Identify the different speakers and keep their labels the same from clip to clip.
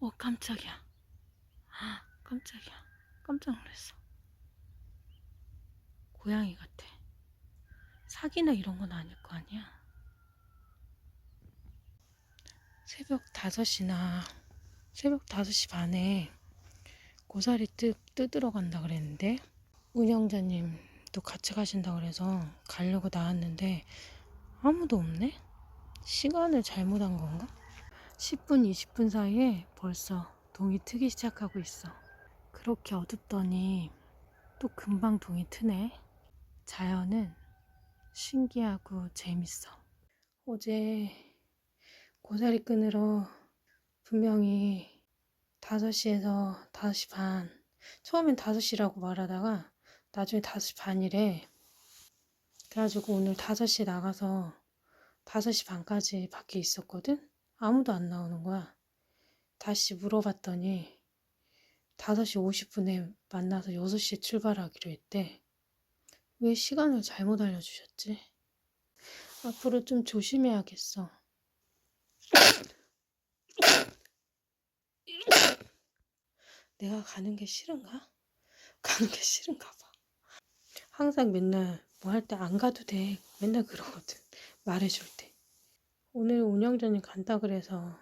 Speaker 1: 어, 깜짝이야. 아, 깜짝이야. 깜짝 놀랐어. 고양이 같아. 사기나 이런 건 아닐 거 아니야. 새벽 5시나 새벽 5시 반에 고사리 뜯, 뜯으러 간다 그랬는데 운영자님도 같이 가신다 그래서 가려고 나왔는데 아무도 없네? 시간을 잘못한 건가? 10분, 20분 사이에 벌써 동이 트기 시작하고 있어. 그렇게 어둡더니 또 금방 동이 트네. 자연은 신기하고 재밌어. 어제 고사리 끈으로 분명히 5시에서 5시 반, 처음엔 5시라고 말하다가 나중에 5시 반이래. 그래가지고 오늘 5시에 나가서 5시 반까지 밖에 있었거든? 아무도 안 나오는 거야. 다시 물어봤더니 5시 50분에 만나서 6시에 출발하기로 했대. 왜 시간을 잘못 알려주셨지? 앞으로 좀 조심해야겠어. 내가 가는 게 싫은가? 가는 게 싫은가 봐. 항상 맨날 뭐 할 때 안 가도 돼. 맨날 그러거든. 말해줄 때. 오늘 운영자님 간다 그래서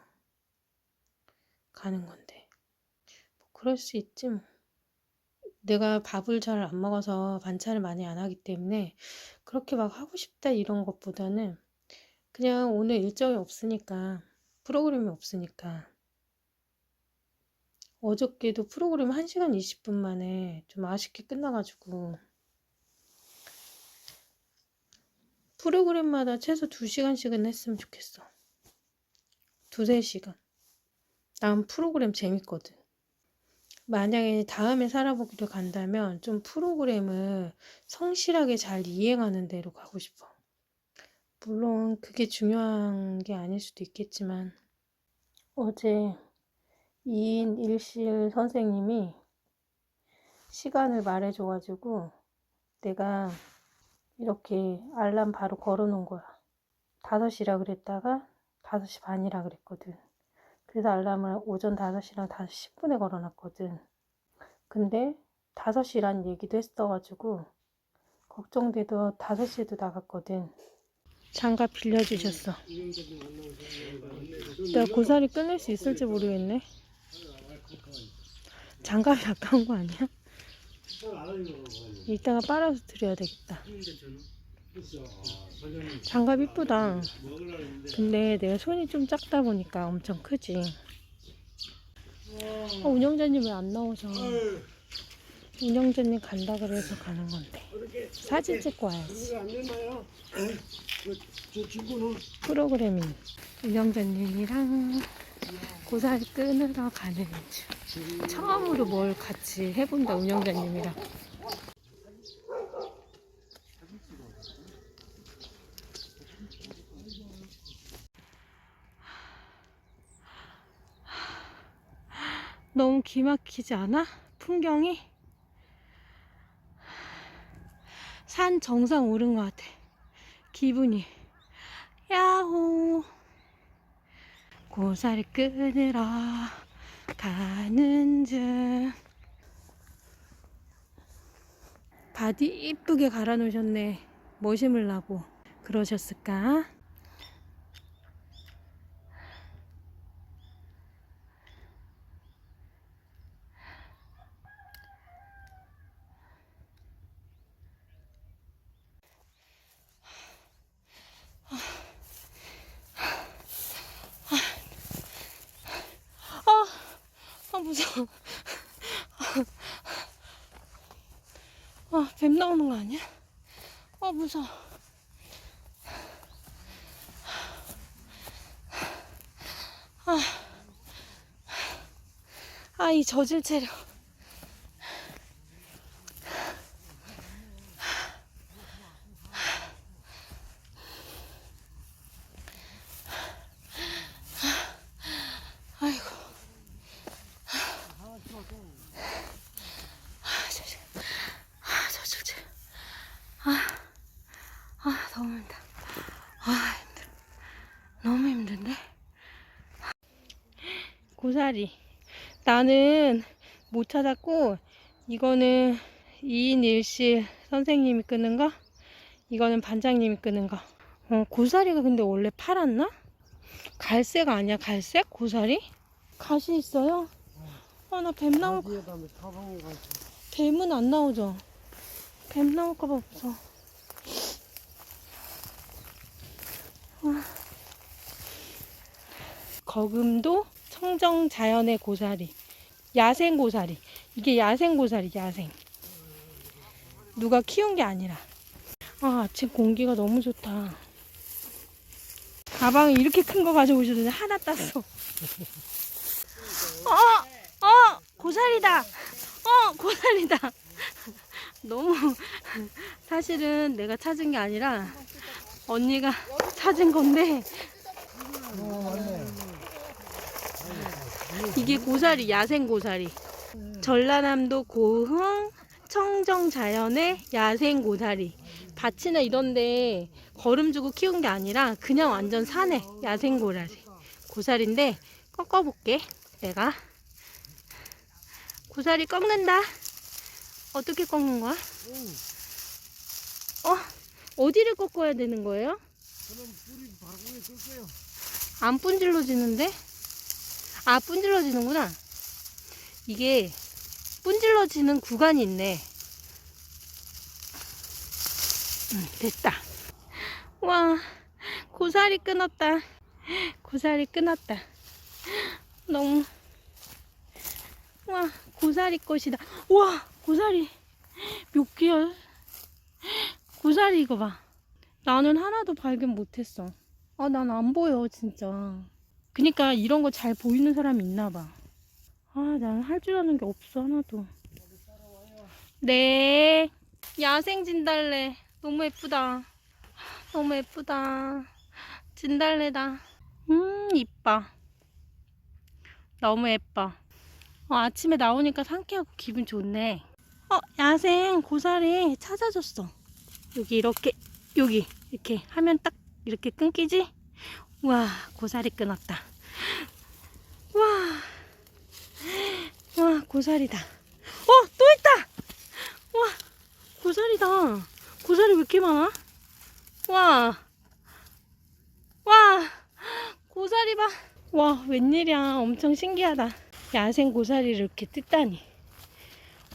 Speaker 1: 가는 건데. 뭐 그럴 수 있지 뭐. 내가 밥을 잘 안 먹어서 반찬을 많이 안 하기 때문에 그렇게 막 하고 싶다 이런 것보다는 그냥 오늘 일정이 없으니까 프로그램이 없으니까 어저께도 프로그램 1시간 20분 만에 좀 아쉽게 끝나가지고 프로그램마다 최소 2시간씩은 했으면 좋겠어. 두세 시간. 난 프로그램 재밌거든. 만약에 다음에 살아보기로 간다면 좀 프로그램을 성실하게 잘 이행하는 대로 가고 싶어. 물론 그게 중요한 게 아닐 수도 있겠지만 어제 2인 1실 선생님이 시간을 말해줘가지고 내가 이렇게 알람 바로 걸어 놓은 거야. 5시라 그랬다가 5시 반이라 그랬거든. 그래서 알람을 오전 5시랑 5시 10분에 걸어 놨거든. 근데 5시란 얘기도 했어가지고 걱정돼도 5시에도 나갔거든. 장갑 빌려주셨어. 내가 고사리 끊을 수 있을지 모르겠네. 장갑이 아까운 거 아니야? 이따가 빨아서 드려야 되겠다. 장갑 이쁘다. 근데 내가 손이 좀 작다 보니까 엄청 크지. 어, 운영자님 왜 안 나오셔? 운영자님 간다 그래서 가는 건데. 사진 찍고 와야지.
Speaker 2: 친구는
Speaker 1: 프로그램이 운영자님이랑 고사리 끊으러 가는 중. 처음으로 뭘 같이 해본다, 운영자님이랑. 너무 기막히지 않아? 풍경이? 산 정상 오른 것 같아. 기분이. 야호. 고사리 끊으러 가는 중. 바디 이쁘게 갈아 놓으셨네. 뭐 심으려고 그러셨을까? 아, 아 무서워. 아, 뱀 나오는 거 아니야? 아, 무서워. 아, 아, 이 저질 체력. 아이고. 아, 저질. 아, 저질 체력. 아, 아, 너무 힘들어. 아, 힘들어. 너무 힘든데? 고사리. 나는 못 찾았고 이거는 2인 1실 선생님이 끄는 거 이거는 반장님이 끄는 거 어, 고사리가 근데 원래 팔았나? 갈색 아니야 갈색? 고사리? 갓이 있어요? 아 나 뱀 나올 거
Speaker 2: 가서
Speaker 1: 뱀은 안 나오죠? 뱀 나올까봐 무서워 와. 거금도 청정 자연의 고사리 야생 고사리 이게 야생 고사리 야생 누가 키운 게 아니라 아 아침 공기가 너무 좋다 가방을 이렇게 큰 거 가져오셨는데 하나 땄어 어! 어! 고사리다 어! 고사리다 너무 사실은 내가 찾은 게 아니라 언니가 찾은 건데
Speaker 2: 어 맞네
Speaker 1: 이게 고사리, 야생 고사리. 전라남도 고흥 청정 자연의 야생 고사리. 밭이나 이런데 거름 주고 키운 게 아니라 그냥 완전 산에 야생 고사리. 고사리인데 꺾어볼게. 내가 고사리 꺾는다. 어떻게 꺾는 거야? 어? 어디를 꺾어야 되는 거예요?
Speaker 2: 그럼 뿌리 바로 위에 끌게요
Speaker 1: 안 분질러지는데? 아, 분질러지는구나. 이게 분질러지는 구간이 있네. 응, 됐다. 와, 고사리 끊었다. 고사리 끊었다. 너무. 와, 고사리 꽃이다. 와, 고사리. 몇 개야? 고사리 이거 봐. 나는 하나도 발견 못했어. 아, 난 안 보여, 진짜. 그니까 이런 거 잘 보이는 사람이 있나 봐. 아, 난 할 줄 아는 게 없어, 하나도. 네. 야생 진달래. 너무 예쁘다. 너무 예쁘다. 진달래다. 음, 이뻐. 너무 예뻐. 어, 아침에 나오니까 상쾌하고 기분 좋네. 어, 야생 고사리 찾아줬어. 여기 이렇게, 여기 이렇게 하면 딱 이렇게 끊기지? 와, 고사리 끊었다. 와, 와, 고사리다. 어, 또 있다! 와, 고사리다. 고사리 왜 이렇게 많아? 와, 와, 고사리 봐. 와, 웬일이야. 엄청 신기하다. 야생 고사리를 이렇게 뜯다니.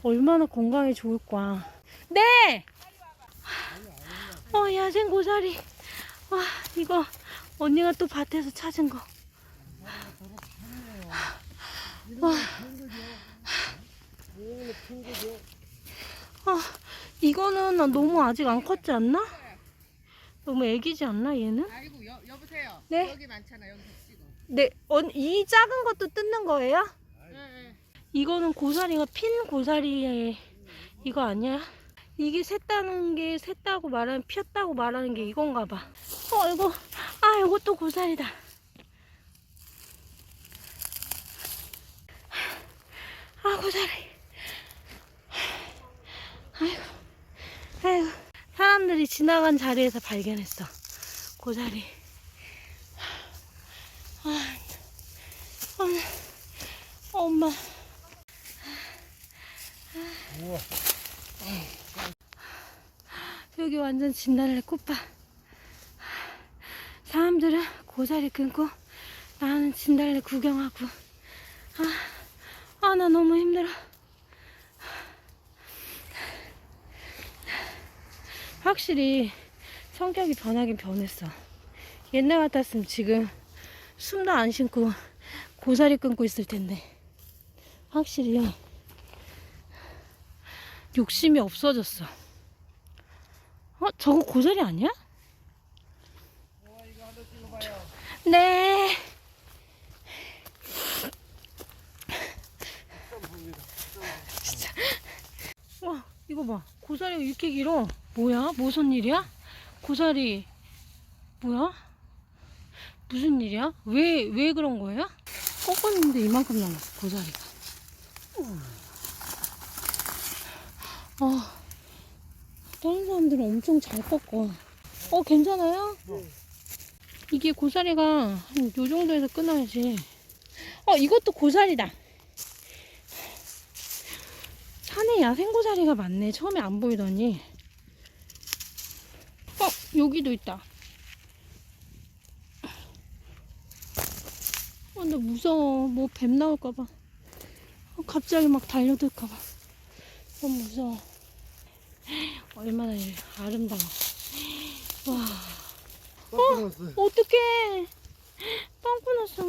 Speaker 1: 얼마나 건강에 좋을 거야. 네! 어, 야생 고사리. 와, 이거 언니가 또 밭에서 찾은 거. 와, 아, 이거는 나 너무 아직 안 컸지 않나? 너무 애기지 않나, 얘는?
Speaker 3: 아이고 여, 여보세요.
Speaker 1: 네?
Speaker 3: 여기 많잖아. 여기 찍어.
Speaker 1: 네, 언, 이 작은 것도 뜯는 거예요?
Speaker 3: 응,
Speaker 1: 이거는 고사리가 핀 고사리에 이거 아니야? 이게 샜다는 게 샜다고 말하는 피었다고 말하는 게 이건가 봐. 어 이거 아 이것도 고사리다. 아 고사리. 아이고 아이고 사람들이 지나간 자리에서 발견했어 고사리. 아, 오늘 엄마.
Speaker 2: 우와
Speaker 1: 여기 완전 진달래 꽃밭. 사람들은 고사리 끊고 나는 진달래 구경하고. 아, 아, 나 너무 힘들어. 확실히 성격이 변하긴 변했어. 옛날 같았으면 지금 숨도 안 쉬고 고사리 끊고 있을 텐데. 확실히 욕심이 없어졌어. 어, 저거 고사리 아니야? 네. 진짜. 와, 이거 봐. 고사리가 이렇게 길어. 뭐야? 무슨 일이야? 고사리. 뭐야? 무슨 일이야? 왜, 왜 그런 거예요? 꺾었는데 이만큼 남았어, 고사리가. 아, 다른 사람들은 엄청 잘 꺾어. 어, 괜찮아요? 이게 고사리가 한 요 정도에서 끊어야지. 어, 이것도 고사리다. 산에 야생고사리가 많네. 처음에 안 보이더니. 어, 여기도 있다. 어, 나 무서워. 뭐 뱀 나올까봐. 어, 갑자기 막 달려들까봐. 너무 무서워. 얼마나 아름다워. 와,
Speaker 2: 빡빡했어요.
Speaker 1: 어떡해. 빵 끊었어.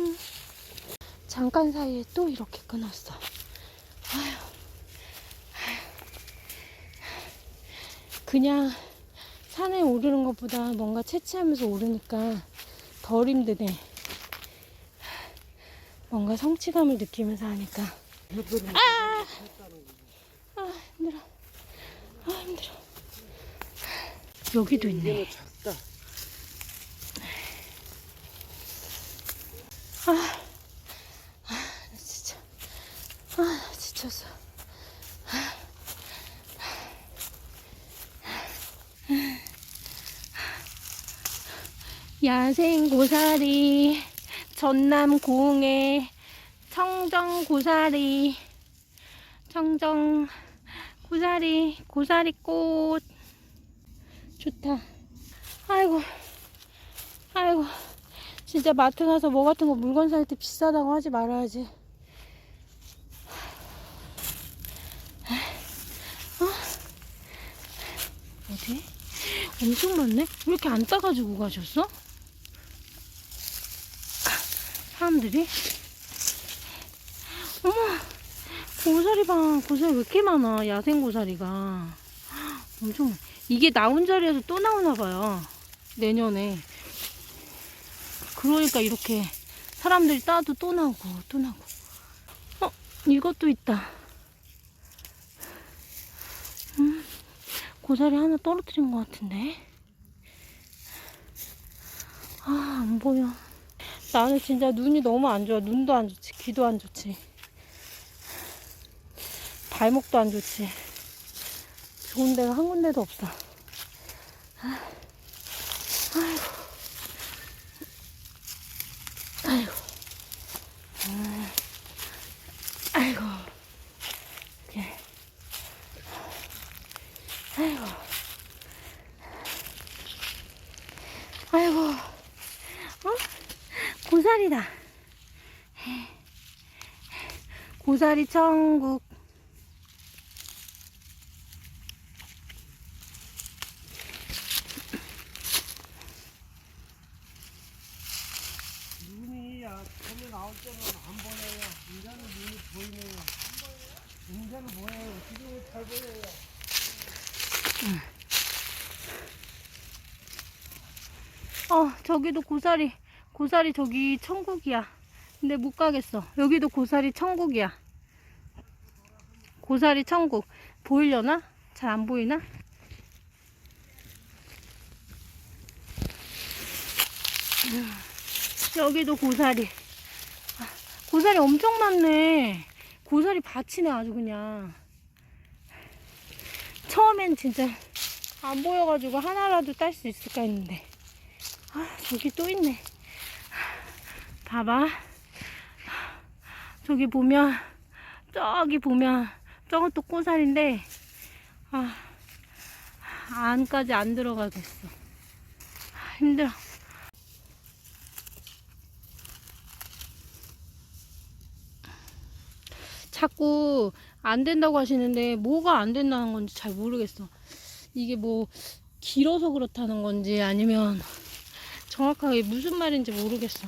Speaker 1: 잠깐 사이에 또 이렇게 끊었어. 아휴. 그냥 산에 오르는 것보다 뭔가 채취하면서 오르니까 덜 힘드네. 뭔가 성취감을 느끼면서 하니까. 아! 아, 힘들어. 아, 힘들어. 여기도 있네. 진짜. 아, 지쳤어. 야생 고사리, 전남 고흥의 청정 고사리, 청정 고사리, 고사리 꽃. 좋다. 아이고, 아이고. 진짜 마트 가서 뭐 같은 거 물건 살 때 비싸다고 하지 말아야지. 어? 어디? 엄청 많네? 왜 이렇게 안 따가지고 가셨어? 사람들이? 어머, 고사리 봐. 고사리 왜 이렇게 많아? 야생 고사리가. 엄청, 많- 이게 나온 자리에서 또 나오나 봐요. 내년에. 그러니까 이렇게 사람들이 따도 또 나오고 또 나오고 어 이것도 있다 음 고사리 하나 떨어뜨린 것 같은데 아 안 보여 나는 진짜 눈이 너무 안 좋아 눈도 안 좋지 귀도 안 좋지 발목도 안 좋지 좋은 데가 한 군데도 없어 아이고. 아, 아이고. 예. 아이고. 아이고. 어? 고사리다. 고사리 천국.
Speaker 2: 눈이 야, 처음에 나올 때는 안 보여요. 인자는 눈이 보이네요. 인자는 보여요. 지금은 잘 보여요.
Speaker 1: 어, 저기도 고사리, 고사리 저기 천국이야. 근데 못 가겠어. 여기도 고사리 천국이야. 고사리 천국. 보이려나? 잘 안 보이나? 음, 여기도 고사리. 아, 고사리 엄청 많네. 고사리 밭이네, 아주 그냥. 처음엔 진짜 안 보여가지고 하나라도 딸 수 있을까 했는데. 아, 저기 또 있네. 봐봐. 저기 보면, 저기 보면, 저건 또 꼬살인데, 아, 안까지 안 들어가겠어. 아, 힘들어. 자꾸 안 된다고 하시는데, 뭐가 안 된다는 건지 잘 모르겠어. 이게 뭐, 길어서 그렇다는 건지, 아니면, 정확하게 무슨 말인지 모르겠어.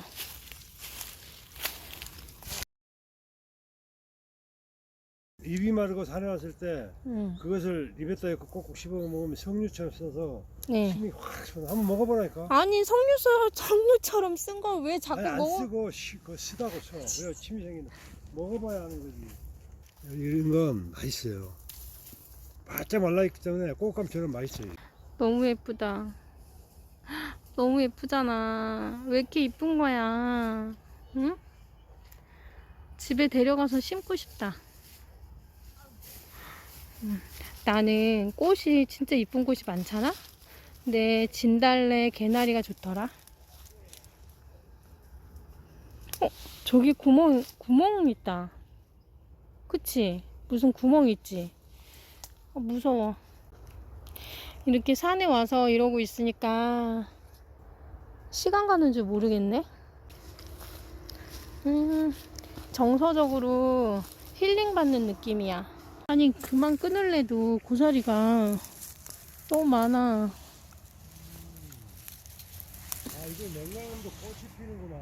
Speaker 2: 입이 마르고 산에 왔을 때
Speaker 1: 응.
Speaker 2: 그것을 입에다 이렇게 꼭꼭 씹어 먹으면 석류처럼 써서
Speaker 1: 네.
Speaker 2: 침이 확 쏘는. 한번 먹어보라니까.
Speaker 1: 아니 석류서 석류처럼 쓴걸왜 자꾸
Speaker 2: 아니, 안
Speaker 1: 먹어?
Speaker 2: 쓰고 시, 그 쓰다고 쳐. 왜 침이 생기는? 먹어봐야 하는 거지. 이런 건 맛있어요. 바짝 말라 있기 때문에 꽃감처럼 맛있어요.
Speaker 1: 너무 예쁘다. 너무 예쁘잖아. 왜 이렇게 이쁜 거야? 응? 집에 데려가서 심고 싶다. 음, 나는 꽃이 진짜 이쁜 꽃이 많잖아? 근데 진달래, 개나리가 좋더라. 어, 저기 구멍, 구멍 있다. 그치? 무슨 구멍 있지? 아, 무서워. 이렇게 산에 와서 이러고 있으니까 시간 가는 줄 모르겠네. 음, 정서적으로 힐링 받는 느낌이야. 아니, 그만 끊을래도 고사리가 너무 많아.
Speaker 2: 아 이거 냉장고도 꽃이 피는구나.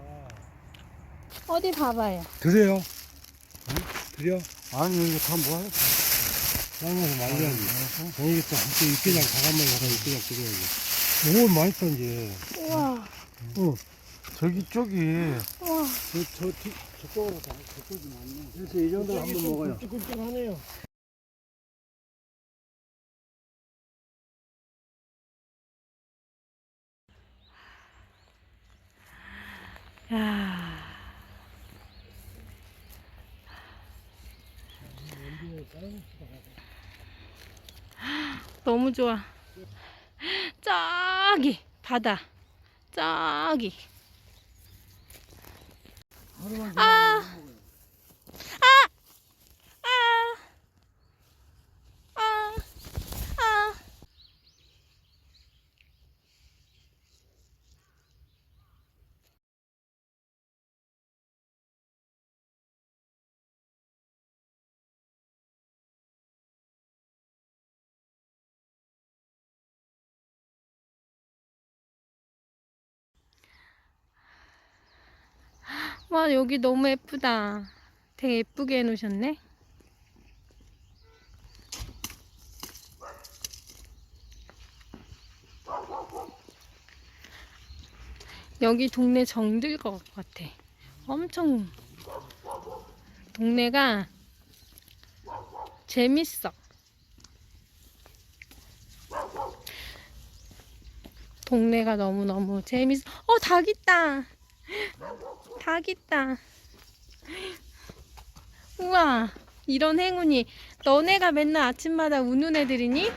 Speaker 1: 어디 봐봐요.
Speaker 2: 드세요. 응? 드려? 아니 이거 다 뭐야? 삶아서 말려야지. 아니 이게 또 한때 육개장 다간만 가서 육개장 드려야지. 뭘 맛있어 이제.
Speaker 1: 우와,
Speaker 2: 어. 저기 쪽이
Speaker 1: 우와.
Speaker 2: 저, 저, 뒤- 저쪽으로 가, 저쪽이 맞네. 그래서 이 정도 한번 먹어요. 굵직굵직하네요.
Speaker 1: 야. 너무 좋아. 저기 바다. 저기. 아. 아. 와, 여기 너무 예쁘다. 되게 예쁘게 해놓으셨네. 여기 동네 정들 것 같아. 엄청 동네가 재밌어. 동네가 너무너무 재밌어. 어, 닭 있다. 닭 있다. 우와, 이런 행운이. 너네가 맨날 아침마다 우는 애들이니?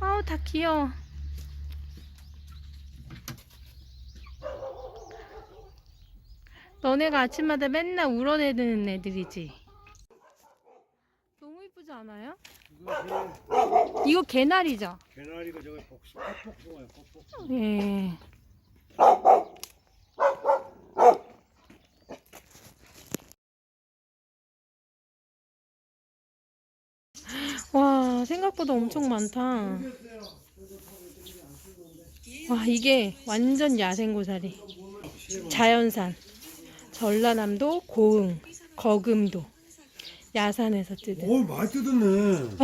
Speaker 1: 아우, 다 귀여워. 너네가 아침마다 맨날 울어내는 애들이지. 너무 이쁘지 않아요? 이거 개나리죠?
Speaker 2: 개, 개나리가 저기 복수, 폭복숭아요, 폭복숭아.
Speaker 1: 예. 와, 생각보다 엄청 많다. 와, 이게 완전 야생고사리. 자연산. 전라남도 고흥, 거금도. 야산에서 뜯은.
Speaker 2: 오, 많이 뜯었네.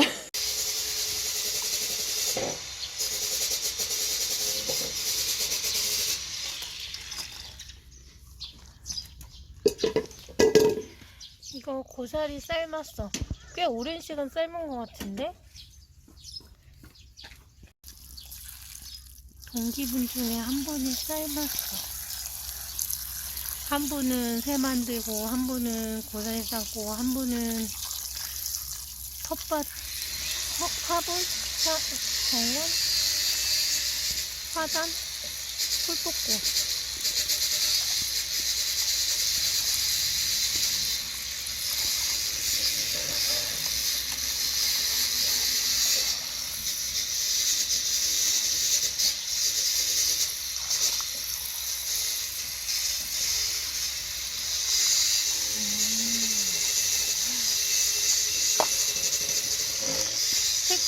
Speaker 1: 이거 고사리 삶았어. 꽤 오랜 시간 삶은 것 같은데? 동기분 중에 한 분이 삶았어. 한 분은 새 만들고, 한 분은 고사리 삶고, 한 분은 텃밭, 화, 화분? 화, 정원? 화단? 풀 뽑고.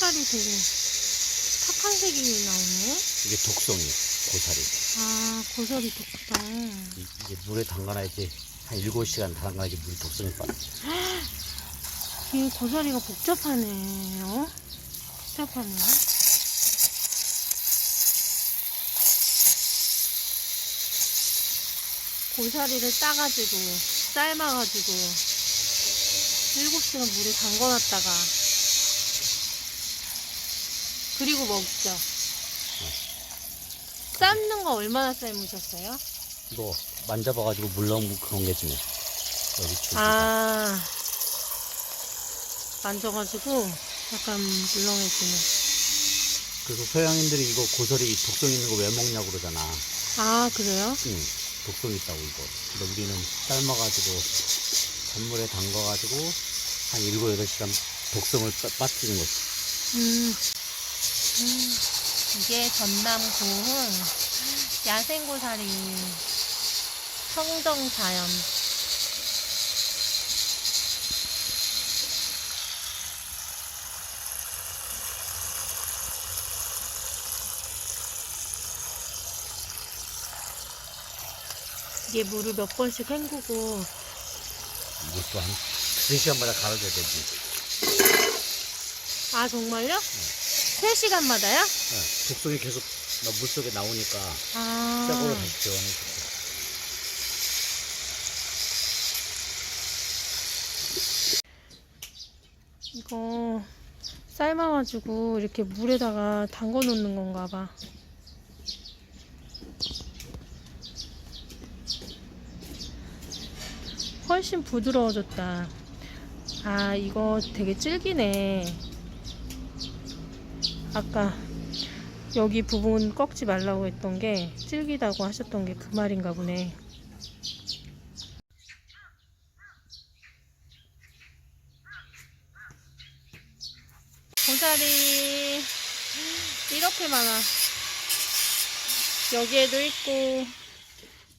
Speaker 1: 색깔이 되게 탁한 색이 나오네.
Speaker 4: 이게 독성이 고사리.
Speaker 1: 아, 고사리 독다.
Speaker 4: 이- 이게 물에 담가놔야지 한 7시간 담가야지 물이 독성이 빠져.
Speaker 1: 이 고사리가 복잡하네요. 복잡하네요. 고사리를 따가지고, 삶아가지고, 7시간 물에 담궈놨다가, 그리고 먹죠. 삶는 거 얼마나 삶으셨어요?
Speaker 4: 이거 만져봐가지고 물 넣으면 그런 게 지네. 여기 줄기가.
Speaker 1: 아, 만져가지고 약간 물렁해지네.
Speaker 4: 그래서 서양인들이 이거 고사리 독성 있는 거 왜 먹냐고 그러잖아.
Speaker 1: 아, 그래요?
Speaker 4: 응, 독성 있다고 이거. 근데 우리는 삶아가지고 찬물에 담가가지고 한 7, 8시간 독성을 빠- 빠뜨리는 거지.
Speaker 1: 음. 음. 이게 전남 고흥 야생고사리 청정자연. 이게 물을 몇 번씩 헹구고
Speaker 4: 이것도 한 3시간마다 갈아줘야 되지.
Speaker 1: 아 정말요? 3시간마다요?
Speaker 4: 네, 독성이 계속 나 물속에 나오니까
Speaker 1: 아
Speaker 4: 새거로 다시 재워내 줄게.
Speaker 1: 이거 삶아가지고 이렇게 물에다가 담궈 놓는 건가 봐 훨씬 부드러워졌다 아 이거 되게 질기네 아까 여기 부분 꺾지 말라고 했던 게 질기다고 하셨던 게 그 말인가 보네. 고사리. 이렇게 많아. 여기에도 있고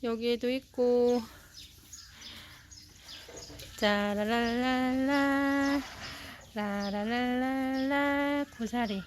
Speaker 1: 여기에도 있고. 짜라랄랄라 라라랄랄라 고사리